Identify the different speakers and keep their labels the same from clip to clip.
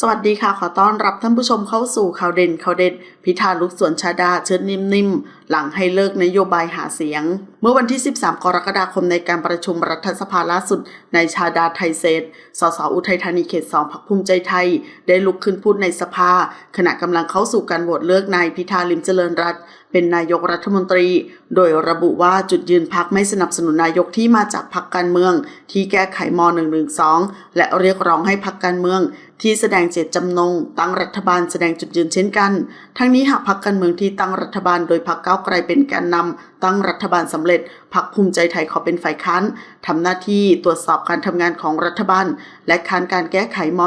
Speaker 1: สวัสดีค่ะ ขอต้อนรับท่านผู้ชมเข้าสู่ข่าวเด่นข่าวเด็ด พิธาลุกสวนชาดาเชิดนิ่มๆ หลังให้เลิกนโยบายหาเสียง เมื่อวันที่ 13 กรกฎาคมในการประชุมรัฐสภาล่าสุดในชาดาไทยเศษสสอุทัยธานีเขต2พักภูมิใจไทย ได้ลุกขึ้นพูดในสภา ขณะกำลังเข้าสู่การโหวตเลือกนายพิธาลิมเจริญรัตเป็นนายกรัฐมนตรี โดยระบุว่าจุดยืนพักไม่สนับสนุนนายกที่มาจากพักการเมือง ที่แก้ไขม .112 และเรียกร้องให้พักการเมืองที่แสดงเจตจำนง ตั้งรัฐบาลแสดงจุดยืนเช่นกัน ทั้งนี้หากพักการเมืองที่ตั้งรัฐบาลโดยพักก้าวไกลเป็นแกนนำตั้งรัฐบาลสำเร็จพักภูมิใจไทยขอเป็นฝ่ายค้านทำหน้าที่ตรวจสอบการทำงานของรัฐบาล และค้านการแก้ไขม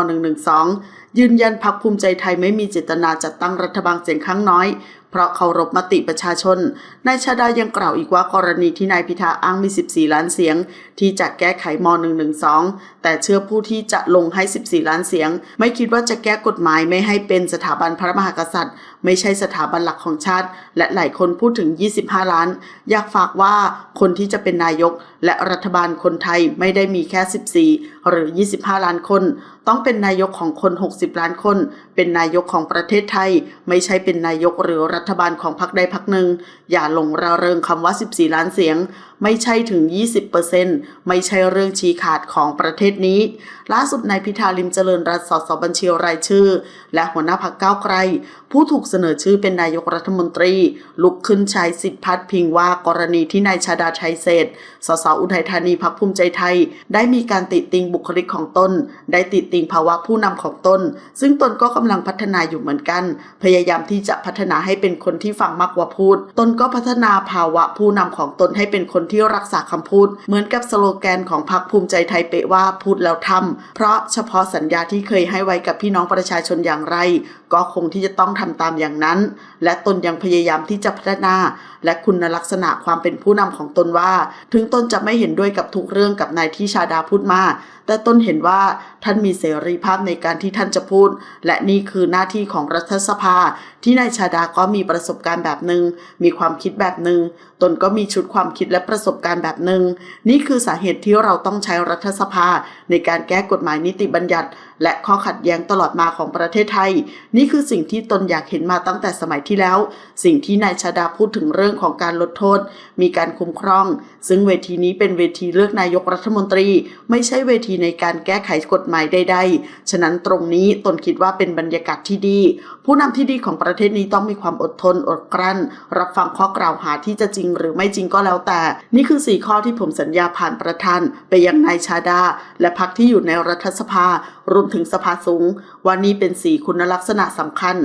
Speaker 1: .112 ยืนยันพักภูมิใจไทยไม่มีเจตนาจัดตั้งรัฐบาลเสียงข้างน้อยเพราะเคารพมติประชาชน นายชาดายังกล่าวอีกว่ากรณีที่นายพิธาอ้างมี 14 ล้านเสียง ที่จะแก้ไขม .112 แต่เชื่อผู้ที่จะลงให้ 14 ล้านเสียงไม่คิดว่าจะแก้กฎหมายไม่ให้เป็นสถาบันพระมหากษัตริย์ ไม่ใช่สถาบันหลักของชาติ และหลายคนพูดถึง 25 ล้าน อยากฝากว่าคนที่จะเป็นนายก และรัฐบาลคนไทยไม่ได้มีแค่ 14 หรือ 25 ล้านคน ต้องเป็นนายกของคน 60 ล้านคน เป็นนายกของประเทศไทย ไม่ใช่เป็นนายกหรือรัฐบาลของพรรคใดพรรคหนึ่ง อย่าหลงระเริงคำว่า 14 ล้านเสียง ไม่ใช่ถึง 20%ไม่ใช่เรื่องชี้ขาดของประเทศนี้ ล่าสุดนายพิธาลิมเจริญรัตน์สสบัญชีรายชื่อ และหัวหน้าพรรคก้าวไกล ผู้ถูกเสนอชื่อเป็นนายกรัฐมนตรี ลุกขึ้นใช้สิทธิพัดพิงว่ากรณีที่นายชาดาชัยเศษสสอุทัยธานีพรรคภูมิใจไทย ได้มีการติติงบุคลิกของตน ได้ติติงภาวะผู้นำของตน ซึ่งตนก็กำลังพัฒนาอยู่เหมือนกัน พยายามที่จะพัฒนาให้เป็นคนที่ฟังมากกว่าพูด ตนก็พัฒนาภาวะผู้นำของตนให้เป็นคนที่รักษาคำพูด เหมือนกับสโลแกนของพรรคภูมิใจไทยเปะว่าพูดแล้วทำเพราะเฉพาะสัญญาที่เคยให้ไว้กับพี่น้องประชาชนอย่างไร ก็คงที่จะต้องทำตามอย่างนั้น และตนยังพยายามที่จะพัฒนา และคุณลักษณะความเป็นผู้นำของตนว่า ถึงตนจะไม่เห็นด้วยกับทุกเรื่องกับนายที่ชาดาพูดมา แต่ตนเห็นว่าท่านมีเสรีภาพในการที่ท่านจะพูด และนี่คือหน้าที่ของรัฐสภา ที่นายชาดาก็มีประสบการณ์แบบหนึง่งมีความคิดแบบหนึง่งตนก็มีชุดความคิดและประสบการณ์แบบหนึง่งนี่คือสาเหตุที่เราต้องใช้รัฐสภาในการแก้กฎหมายนิติบัญญัติ และข้อขัดแย้งตลอดมาของประเทศไทย นี่คือสิ่งที่ตนอยากเห็นมาตั้งแต่สมัยที่แล้ว สิ่งที่นายชาดาพูดถึงเรื่องของการลดโทษ มีการคุ้มครอง ซึ่งเวทีนี้เป็นเวทีเลือกนายกรัฐมนตรี ไม่ใช่เวทีในการแก้ไขกฎหมายใดๆ ฉะนั้นตรงนี้ตนคิดว่าเป็นบรรยากาศที่ดี ผู้นำที่ดีของประเทศนี้ต้องมีความอดทนอดกลั้น รับฟังข้อกล่าวหาที่จะจริงหรือไม่จริงก็แล้วแต่ นี่คือ4ข้อที่ผมสัญญาผ่านประธาน ไปยังนายชาดา และพรรคที่อยู่ในรัฐสภารวมถึงสภาสูงว่านี่เป็นสีคุณลักษณะสำคัญ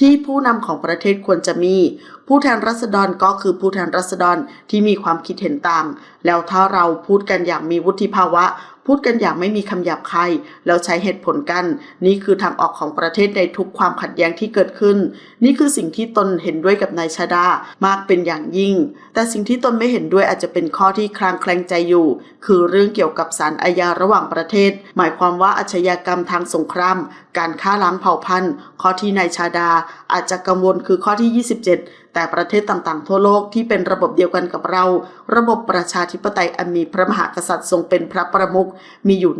Speaker 1: ที่ผู้นำของประเทศควรจะมี ผู้แทนรัษฎรก็คือผู้แทนรัษฎรที่มีความคิดเห็นต่าง แล้วถ้าเราพูดกันอย่างมีวุฒิภาวะ พูดกันอย่างไม่มีคำหยาบคายแล้วใช้เหตุผลกัน นี่คือทางออกของประเทศในทุกความขัดแย้งที่เกิดขึ้น นี่คือสิ่งที่ตนเห็นด้วยกับนายชาดามากเป็นอย่างยิ่ง แต่สิ่งที่ตนไม่เห็นด้วยอาจจะเป็นข้อที่คลางแคลงใจอยู่ คือเรื่องเกี่ยวกับสารอาญาระหว่างประเทศ หมายความว่าอาชญากรรมทางสงคราม การฆ่าล้างเผ่าพันธุ์ ข้อที่นายชาดา อาจจะกังวลคือข้อที่ 27 แต่ประเทศต่างๆ ทั่วโลกที่เป็นระบบเดียวกันกับเรา ระบบประชาธิปไตยอันมีพระมหากษัตริย์ทรงเป็นพระประมุขมีอยู่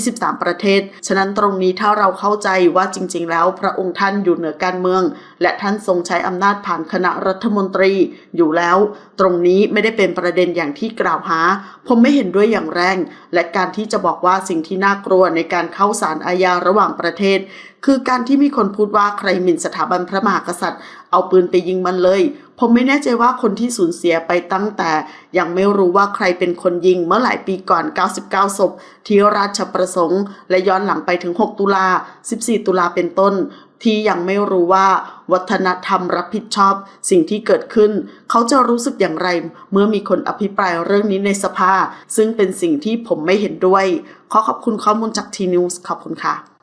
Speaker 1: 123 ประเทศ ฉะนั้นตรงนี้ถ้าเราเข้าใจว่าจริง ๆ แล้ว พระองค์ท่านอยู่เหนือการเมือง และท่านทรงใช้อำนาจผ่านคณะรัฐมนตรีอยู่แล้ว ตรงนี้ไม่ได้เป็นประเด็นอย่างที่กล่าวหา ผมไม่เห็นด้วยอย่างแรง และการที่จะบอกว่าสิ่งที่น่ากลัวในการเข้าศาลอาญาระหว่างประเทศ คือการที่มีคนพูดว่าใครหมิ่นสถาบันพระมหากษัตริย์ เอาปืนไปยิงมันเลยผมไม่แน่ใจว่าคนที่สูญเสียไปตั้งแต่ยังไม่รู้ว่าใครเป็นคนยิงเมื่อหลายปีก่อน 99 ศพ ที่ราชประสงค์ และย้อนหลังไปถึง 6 ตุลา 14 ตุลาเป็นต้น ที่ยังไม่รู้ว่าวัฒนธรรมรับผิดชอบสิ่งที่เกิดขึ้น เขาจะรู้สึกอย่างไร เมื่อมีคนอภิปรายเรื่องนี้ในสภา ซึ่งเป็นสิ่งที่ผมไม่เห็นด้วย ขอขอบคุณข้อมูลจากทีนิวส์ขอบคุณค่ะ